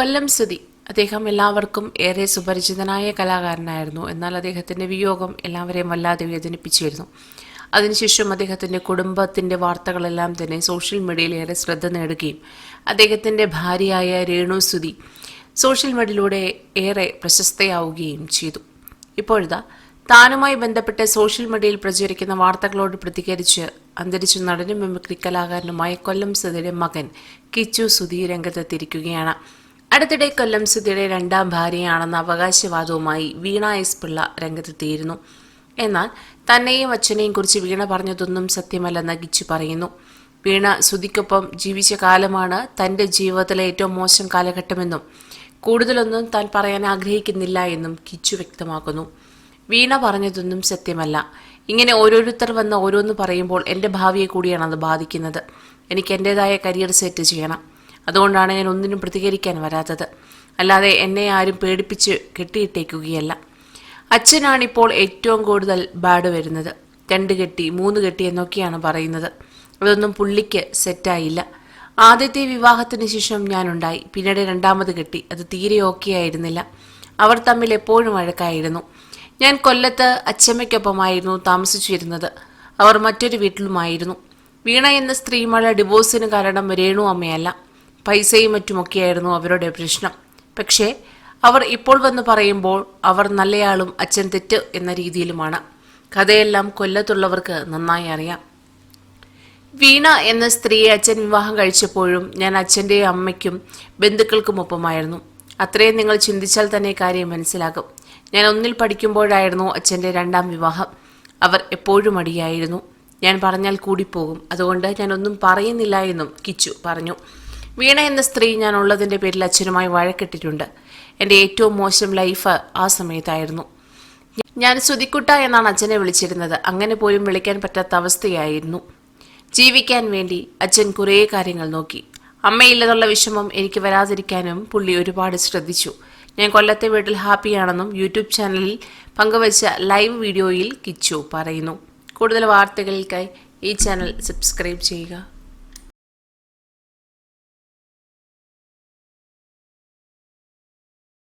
കൊല്ലം സ്തുതി. അദ്ദേഹം എല്ലാവർക്കും ഏറെ സുപരിചിതനായ കലാകാരനായിരുന്നു. എന്നാൽ അദ്ദേഹത്തിന്റെ വിയോഗം എല്ലാവരെയും വല്ലാതെ വേദനിപ്പിച്ചിരുന്നു. അതിനുശേഷം അദ്ദേഹത്തിന്റെ കുടുംബത്തിന്റെ വാർത്തകളെല്ലാം തന്നെ സോഷ്യൽ മീഡിയയിൽ ഏറെ ശ്രദ്ധ നേടുകയും അദ്ദേഹത്തിന്റെ ഭാര്യയായ രേണു സ്തുതി സോഷ്യൽ മീഡിയയിലൂടെ ഏറെ പ്രശസ്തയാവുകയും ചെയ്തു. ഇപ്പോഴിതാ താനുമായി ബന്ധപ്പെട്ട് സോഷ്യൽ മീഡിയയിൽ പ്രചരിക്കുന്ന വാർത്തകളോട് പ്രതികരിച്ച് അന്തരിച്ച നടനും മിമിക്രി കലാകാരനുമായ കൊല്ലം സുധിയുടെ മകൻ കിച്ചു സുധി രംഗത്തെത്തിയിരിക്കുകയാണ്. അടുത്തിടെ കൊല്ലം സുധിയുടെ രണ്ടാം ഭാര്യയാണെന്ന അവകാശവാദവുമായി വീണ എസ് പിള്ള രംഗത്തെത്തിയിരുന്നു. എന്നാൽ തന്നെയും അച്ഛനെയും കുറിച്ച് വീണ പറഞ്ഞതൊന്നും സത്യമല്ല നഗിച്ചു പറയുന്നു. വീണ സുധിക്കൊപ്പം ജീവിച്ച കാലമാണ് തന്റെ ജീവിതത്തിലെ ഏറ്റവും മോശം കാലഘട്ടമെന്നും കൂടുതലൊന്നും താൻ പറയാൻ ആഗ്രഹിക്കുന്നില്ല എന്നും കിച്ചു വ്യക്തമാക്കുന്നു. വീണ പറഞ്ഞതൊന്നും സത്യമല്ല. ഇങ്ങനെ ഓരോരുത്തർ വന്ന് ഓരോന്ന് പറയുമ്പോൾ എന്റെ ഭാവിയെ കൂടിയാണ് അത് ബാധിക്കുന്നത്. എനിക്ക് എന്റെതായ കരിയർ സെറ്റ് ചെയ്യണം. അതുകൊണ്ടാണ് ഞാൻ ഒന്നിനും പ്രതികരിക്കാൻ വരാത്തത്. അല്ലാതെ എന്നെ ആരും പേടിപ്പിച്ച് കെട്ടിയിട്ടേക്കുകയല്ല. അച്ഛനാണിപ്പോൾ ഏറ്റവും കൂടുതൽ ബാഡ് വരുന്നത്. രണ്ട് കെട്ടി മൂന്ന് കെട്ടി എന്നൊക്കെയാണ് പറയുന്നത്. അതൊന്നും പുള്ളിക്ക് സെറ്റായില്ല. ആദ്യത്തെ വിവാഹത്തിന് ശേഷം ഞാനുണ്ടായി. പിന്നീട് രണ്ടാമത് കെട്ടി. അത് തീരെ ഓക്കെ ആയിരുന്നില്ല. അവർ തമ്മിൽ എപ്പോഴും വഴക്കായിരുന്നു. ഞാൻ കൊല്ലത്ത് അച്ചമ്മയ്ക്കൊപ്പമായിരുന്നു താമസിച്ചിരുന്നത്. അവർ മറ്റൊരു വീട്ടിലുമായിരുന്നു. വീണ എന്ന സ്ത്രീമഴ ഡിവോഴ്സിന് കാരണം രേണു അമ്മയല്ല. പൈസയും മറ്റുമൊക്കെയായിരുന്നു അവരുടെ പ്രശ്നം. പക്ഷേ അവർ ഇപ്പോൾ വന്ന് പറയുമ്പോൾ അവർ നല്ലയാളും അച്ഛൻ തെറ്റ് എന്ന രീതിയിലുമാണ്. കഥയെല്ലാം കൊല്ലത്തുള്ളവർക്ക് നന്നായി അറിയാം. വീണ എന്ന സ്ത്രീയെ അച്ഛൻ വിവാഹം കഴിച്ചപ്പോഴും ഞാൻ അച്ഛന്റെ അമ്മയ്ക്കും ബന്ധുക്കൾക്കുമൊപ്പമായിരുന്നു. അത്രയും നിങ്ങൾ ചിന്തിച്ചാൽ തന്നെ കാര്യം മനസ്സിലാകും. ഞാൻ ഒന്നിൽ പഠിക്കുമ്പോഴായിരുന്നു അച്ഛന്റെ രണ്ടാം വിവാഹം. അവർ എപ്പോഴും അടിയായിരുന്നു. ഞാൻ പറഞ്ഞാൽ കൂടിപ്പോകും. അതുകൊണ്ട് ഞാൻ ഒന്നും പറയുന്നില്ല എന്നും കിച്ചു പറഞ്ഞു. വീണ എന്ന സ്ത്രീ ഞാൻ ഉള്ളതിന്റെ പേരിൽ അച്ഛനുമായി വഴക്കിട്ടിട്ടുണ്ട്. എന്റെ ഏറ്റവും മോശം ലൈഫ് ആ സമയത്തായിരുന്നു. ഞാൻ സുതിക്കുട്ട എന്നാണ് അച്ഛനെ വിളിച്ചിരുന്നത്. അങ്ങനെ പോലും വിളിക്കാൻ പറ്റാത്ത അവസ്ഥയായിരുന്നു. ജീവിക്കാൻ വേണ്ടി അച്ഛൻ കുറേ കാര്യങ്ങൾ നോക്കി. അമ്മയില്ലെന്നുള്ള വിഷമം എനിക്ക് വരാതിരിക്കാനും പുള്ളി ഒരുപാട് ശ്രദ്ധിച്ചു. ഞാൻ കൊല്ലത്തെ വീട്ടിൽ ഹാപ്പിയാണെന്നും യൂട്യൂബ് ചാനലിൽ പങ്കുവച്ച ലൈവ് വീഡിയോയിൽ കിച്ചു പറയുന്നു. കൂടുതൽ വാർത്തകൾക്കായി ഈ ചാനൽ സബ്സ്ക്രൈബ് ചെയ്യുക.